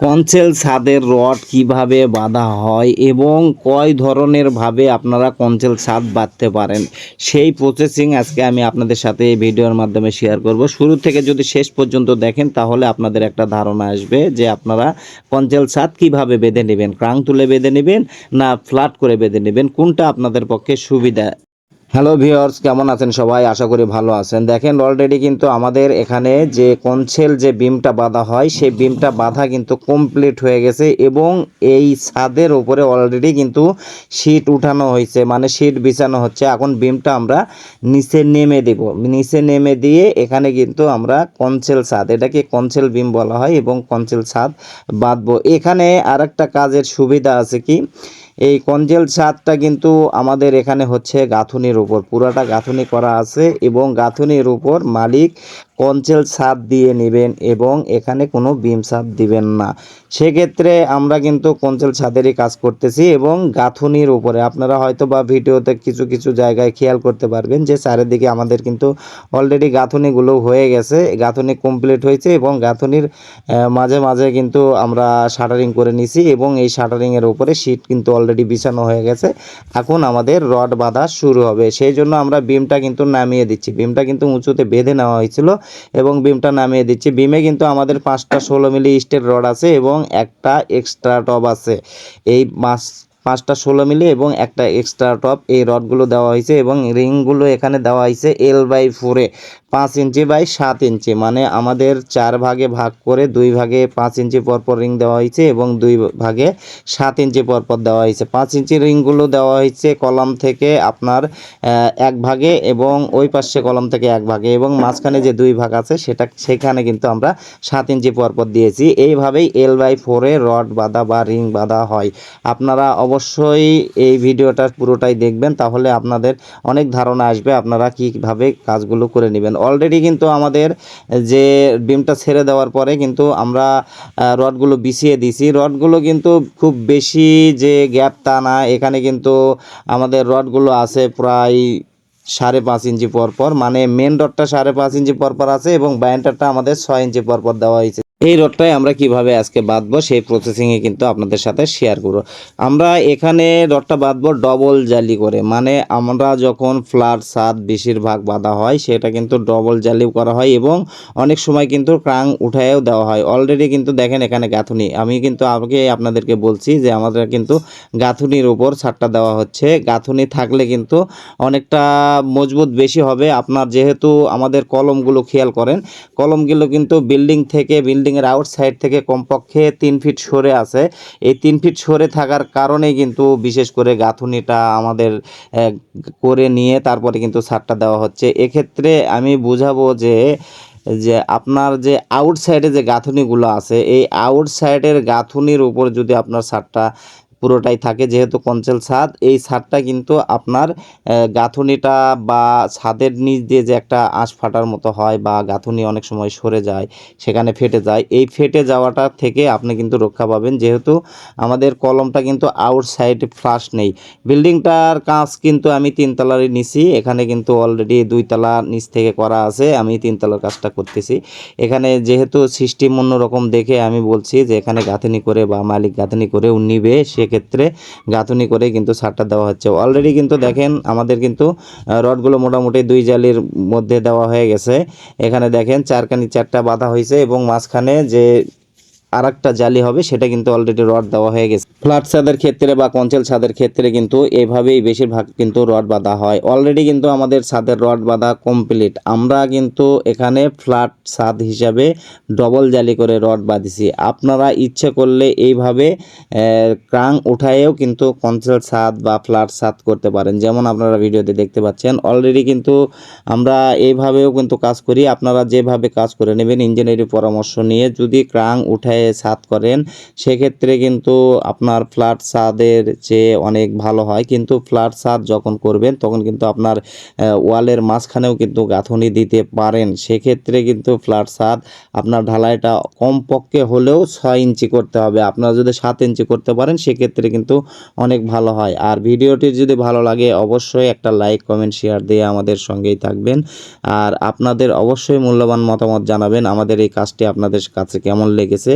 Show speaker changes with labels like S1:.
S1: Conceal ছাদের rod কীভাবে বাঁধা হয় এবং কয় ধরনের ভাবে আপনারা কনসেল ছাদ বাঁধতে পারেন, সেই প্রসেসিং আজকে আমি আপনাদের সাথে এই ভিডিওর মাধ্যমে শেয়ার করব। শুরু থেকে যদি শেষ পর্যন্ত দেখেন, তাহলে আপনাদের একটা ধারণা আসবে যে আপনারা কনসেল ছাদ কীভাবে বেঁধে নেবেন, ক্রাং তুলে বেঁধে নেবেন না ফ্ল্যাট করে বেঁধে নেবেন, কোনটা আপনাদের পক্ষে সুবিধা হ্যালো ভিওর্স কেমন আছেন সবাই? আশা করি ভালো আছেন। দেখেন অলরেডি কিন্তু আমাদের এখানে যে কনসেল যে বিমটা বাঁধা হয়, সেই বিমটা বাঁধা কিন্তু কমপ্লিট হয়ে গেছে এবং এই ছাদের উপরে অলরেডি কিন্তু শীট উঠানো হয়েছে মানে শীট বিছানো হচ্ছে। এখন বিমটা আমরা নিচে নেমে দেব। নিচে নেমে দিয়ে এখানে কিন্তু আমরা কনসেল ছাদ, এটাকে কনসেল বিম বলা হয় এবং কনসেল ছাদ বাঁধবো। এখানে আরেকটা কাজের সুবিধা আছে কি? এই কঞ্জেল ছাদটা কিন্তু আমাদের এখানে হচ্ছে গাঁথুনির উপর। পুরাটা গাঁথুনি করা আছে এবং গাঁথুনির উপর মালিক কনচেল ছাদ দিয়ে নেবেন এবং এখানে কোনো বিম ছাদ দিবেন না। সেক্ষেত্রে আমরা কিন্তু কনচেল ছাদেরই কাজ করতেছি এবং গাঁথুনির উপরে। আপনারা হয়তো বা ভিডিওতে কিছু কিছু জায়গায় খেয়াল করতে পারবেন যে চারিদিকে আমাদের কিন্তু অলরেডি গাঁথুনিগুলো হয়ে গেছে। গাঁথুনি কমপ্লিট হয়েছে এবং গাঁথুনির মাঝে মাঝে কিন্তু আমরা শাটারিং করে নিছি এবং এই শাটারিংয়ের উপরে শীট কিন্তু অলরেডি বিছানো হয়ে গেছে। এখন আমাদের রড বাঁধা শুরু হবে। সেই জন্য আমরা বিমটা কিন্তু নামিয়ে দিচ্ছি। বিমটা কিন্তু উঁচুতে বেঁধে নেওয়া হয়েছিল। এবং বিমটা নামিয়ে দিচ্ছি। বিমে কিন্তু আমাদের পাঁচটা ষোলো মিলি স্টের রড আছে এবং একটা এক্সট্রা টপ আছে। এই মাস পাঁচটা ষোলো মিলি এবং একটা এক্সট্রা টপ এই রডগুলো দেওয়া হয়েছে এবং রিংগুলো এখানে দেওয়া হয়েছে এল বাই ফোরে পাঁচ ইঞ্চি বাই সাত ইঞ্চি মানে আমাদের চার ভাগে ভাগ করে দুই ভাগে পাঁচ ইঞ্চি পরপর রিং দেওয়া হয়েছে এবং দুই ভাগে সাত ইঞ্চি পরপর দেওয়া হয়েছে। পাঁচ ইঞ্চি রিংগুলো দেওয়া হয়েছে কলম থেকে আপনার এক ভাগে এবং ওই পাশে কলম থেকে এক ভাগে এবং মাঝখানে যে দুই ভাগ আছে সেটা, সেখানে কিন্তু আমরা সাত ইঞ্চি পরপর দিয়েছি। এইভাবেই এল বাই ফোরে রড বাঁধা বা রিং বাঁধা হয়। আপনারা অবশ্যই এই ভিডিওটা পুরোটাই দেখবেন, তাহলে আপনাদের অনেক ধারণা আসবে আপনারা কীভাবে কাজগুলো করে নেবেন। অলরেডি কিন্তু আমাদের যে বিমটা ছেড়ে দেওয়ার পরে কিন্তু আমরা রডগুলো বিছিয়ে দিছি রডগুলো কিন্তু খুব বেশি যে গ্যাপ তা না, এখানে কিন্তু আমাদের রডগুলো আছে প্রায় সাড়ে পাঁচ ইঞ্চি পর পর মানে মেন রডটা সাড়ে পাঁচ ইঞ্চি পর পর আছে এবং বায়ান্টারটা আমাদের ছয় ইঞ্চি পর পর দেওয়া হয়েছে। এই রডটাই আমরা কীভাবে আজকে বাঁধবো, সেই প্রসেসিংয়ে কিন্তু আপনাদের সাথে শেয়ার করব। আমরা এখানে রডটা বাঁধবো ডবল জালি করে। মানে আমরা যখন ফ্ল্যাট ছাদ বেশিরভাগ বাঁধা হয়, সেটা কিন্তু ডবল জালি করা হয় এবং অনেক সময় কিন্তু ক্রাং উঠায়েও দেওয়া হয়। অলরেডি কিন্তু দেখেন এখানে গাঁথুনি। আমি কিন্তু আগে আপনাদেরকে বলছি যে আমাদের কিন্তু গাঁথুনির উপর ছাদটা দেওয়া হচ্ছে। গাঁথুনি থাকলে কিন্তু অনেকটা মজবুত বেশি হবে। আপনার যেহেতু আমাদের কলমগুলো খেয়াল করেন, কলমগুলো কিন্তু বিল্ডিং থেকে বিল্ডিংয়ের আউটসাইড থেকে কমপক্ষে তিন ফিট সরে আছে। এই তিন ফিট সরে থাকার কারণে কিন্তু বিশেষ করে গাঁথুনিটা আমাদের করে নিয়ে তারপরে কিন্তু ছাদটা দেওয়া হচ্ছে। এক্ষেত্রে আমি বুঝাবো যে যে আপনার যে আউটসাইডে যে গাঁথুনিগুলো আছে, এই আউটসাইডের গাঁথুনির উপর যদি আপনার ছাদটা পুরোটাই থাকে যেহেতু কঞ্চেল ছাদ। এই ছাদটা কিন্তু আপনার গাঁথুনিটা বা ছাদের নিচ দিয়ে যে একটা আঁশ ফাটার মতো হয় বা গাঁথুনি অনেক সময় সরে যায়, সেখানে ফেটে যায়। এই ফেটে যাওয়াটা থেকে আপনি কিন্তু রক্ষা পাবেন। যেহেতু আমাদের কলমটা কিন্তু আউটসাইড ফ্লাশ নেই। বিল্ডিংটার কাজ কিন্তু আমি তিনতলারই নিছি। এখানে কিন্তু অলরেডি দুইতলা নিচ থেকে করা আছে। আমি তিনতলার কাজটা করতেছি। এখানে যেহেতু সিস্টেম অন্যরকম দেখে আমি বলছি যে এখানে গাঁথনি করে বা মালিক গাঁথনি করেও নিবে সেক্ষেত্রে গাঁথনি করে কিন্তু সারটা দেওয়া হচ্ছে। অলরেডি কিন্তু দেখেন আমাদের কিন্তু রডগুলো মোটামুটি দুই জালির মধ্যে দেওয়া হয়ে গেছে। এখানে দেখেন চারখানি চারটা বাঁধা হয়েছে এবং মাঝখানে যে আর একটা জালি হবে, সেটা কিন্তু অলরেডি রড দেওয়া হয়ে গেছে। ফ্ল্যাট ছাদের ক্ষেত্রে বা কঞ্চেল ছাদের ক্ষেত্রে কিন্তু এভাবেই বেশিরভাগ কিন্তু রড বাঁধা হয়। অলরেডি কিন্তু আমাদের ছাদের রড বাঁধা কমপ্লিট আমরা কিন্তু এখানে ফ্ল্যাট ছাদ হিসাবে ডবল জালি করে রড বাঁধিছি। আপনারা ইচ্ছে করলে এইভাবে ক্রাং উঠায়েও কিন্তু কঞ্চেল ছাদ বা ফ্ল্যাট ছাদ করতে পারেন। যেমন আপনারা ভিডিওতে দেখতে পাচ্ছেন অলরেডি কিন্তু আমরা এইভাবেও কিন্তু কাজ করি। আপনারা যেভাবে কাজ করে নেবেন ইঞ্জিনিয়ারিং পরামর্শ নিয়ে যদি ক্রাং উঠায়ে ছাদ করেন, সেক্ষেত্রে কিন্তু আপনার ফ্ল্যাট ছাদের চেয়ে অনেক ভালো হয়। কিন্তু ফ্ল্যাট ছাদ যখন করবেন, তখন কিন্তু আপনার ওয়ালের মাঝখানেও কিন্তু গাঁথনি দিতে পারেন। সেক্ষেত্রে কিন্তু ফ্ল্যাট ছাদ আপনার ঢালাইটা কমপক্ষে হলেও ছয় ইঞ্চি করতে হবে। আপনারা যদি সাত ইঞ্চি করতে পারেন, সেক্ষেত্রে কিন্তু অনেক ভালো হয়। আর ভিডিওটি যদি ভালো লাগে, অবশ্যই একটা লাইক, কমেন্ট, শেয়ার দিয়ে আমাদের সঙ্গেই থাকবেন। আর আপনাদের অবশ্যই মূল্যবান মতামত জানাবেন আমাদের এই কাজটি আপনাদের কাছে কেমন লেগেছে।